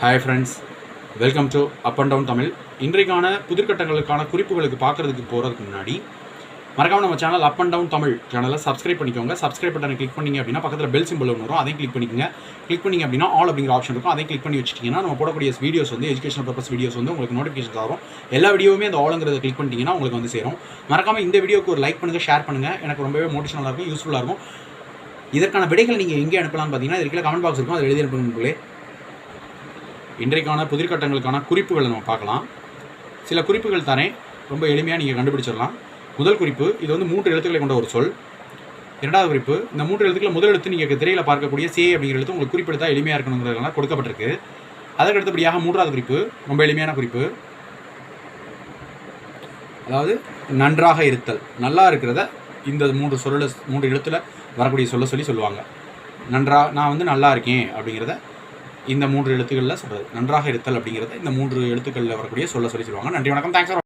Hi friends welcome to up and down Tamil இன்றைக்கான புதிர்கட்டங்களுக்கான குறிப்புகளுக்கு பார்க்குறதுக்கு போகிறதுக்கு முன்னாடி மறக்காம நம்ம channel up and down Tamil சேனலை சப்ஸ்கிரைப் பண்ணிக்கோங்க. சப்ஸ்கிரைப் பட்டனை கிளிக் பண்ணிங்க அப்படின்னா பக்கத்தில் பெல் சிம்பிள் ஒன்று வரும் அதையும் கிளிக் பண்ணிக்கோங்க. கிளிக் பண்ணிங்க அப்படின்னா ஆல் அப்படிங்கிற ஆப்ஷன் இருக்கும். அதையும் கிளிக் பண்ணி வச்சிட்டிங்கன்னா நம்ம போடக்கூடிய வீடியோஸ் வந்து எஜுகேஷன் பர்பஸ் வீடியோஸ் வந்து உங்களுக்கு நோட்டிஃபிகேஷன் தரும் எல்லா வீடியோவுமே அந்த ஆளுங்கிறத கிளிக் பண்ணிட்டீங்கன்னா உங்களுக்கு வந்து சேரும். மறக்காம இந்த வீடியோக்கு ஒரு லைக் பண்ணுங்கள் ஷேர் பண்ணுங்கள் எனக்கு ரொம்பவே மோட்டிவேஷனலாக இருக்கும் யூஸ்ஃபுல்லாக இருக்கும். இதற்கான விடைகள் நீங்கள் எங்கே அனுப்பலாம்னு பார்த்தீங்கன்னா இதுக்கு கமெண்ட் பாக்ஸ் இருக்கும். அதை எழுதி அனுப்புங்களே இன்றைக்கான புதிர்கட்டங்களுக்கான குறிப்புகளை நம்ம பார்க்கலாம். சில குறிப்புகள் தானே ரொம்ப எளிமையாக நீங்கள் கண்டுபிடிச்சிடலாம். முதல் குறிப்பு இது வந்து மூன்று எழுத்துக்களை கொண்ட ஒரு சொல். இரண்டாவது குறிப்பு இந்த மூன்று எழுத்துக்களை முதல் எழுத்து நீங்கள் திரையில் பார்க்கக்கூடிய சே அப்படிங்கிற எழுத்து உங்களுக்கு குறிப்பிடுத்தா எளிமையாக இருக்கணுங்கிறதுனால கொடுக்கப்பட்டிருக்கு. அதற்கு அடுத்தபடியாக மூன்றாவது குறிப்பு ரொம்ப எளிமையான குறிப்பு. அதாவது நன்றாக இருத்தல். நல்லா இருக்கிறத இந்த மூன்று சொல்ல மூன்று எழுத்தில் வரக்கூடிய சொல்ல சொல்லி சொல்லுவாங்க. நன்றா நான் வந்து நல்லா இருக்கேன் அப்படிங்கிறத இந்த மூன்று எழுத்துக்களில் சொல்கிறது நன்றாக இருத்தல் அப்படிங்கிறத இந்த மூன்று எழுத்துக்களில் வரக்கூடிய சொல்ல சொல்லி சொல்லுவாங்க. நன்றி வணக்கம். தேங்க்ஸ்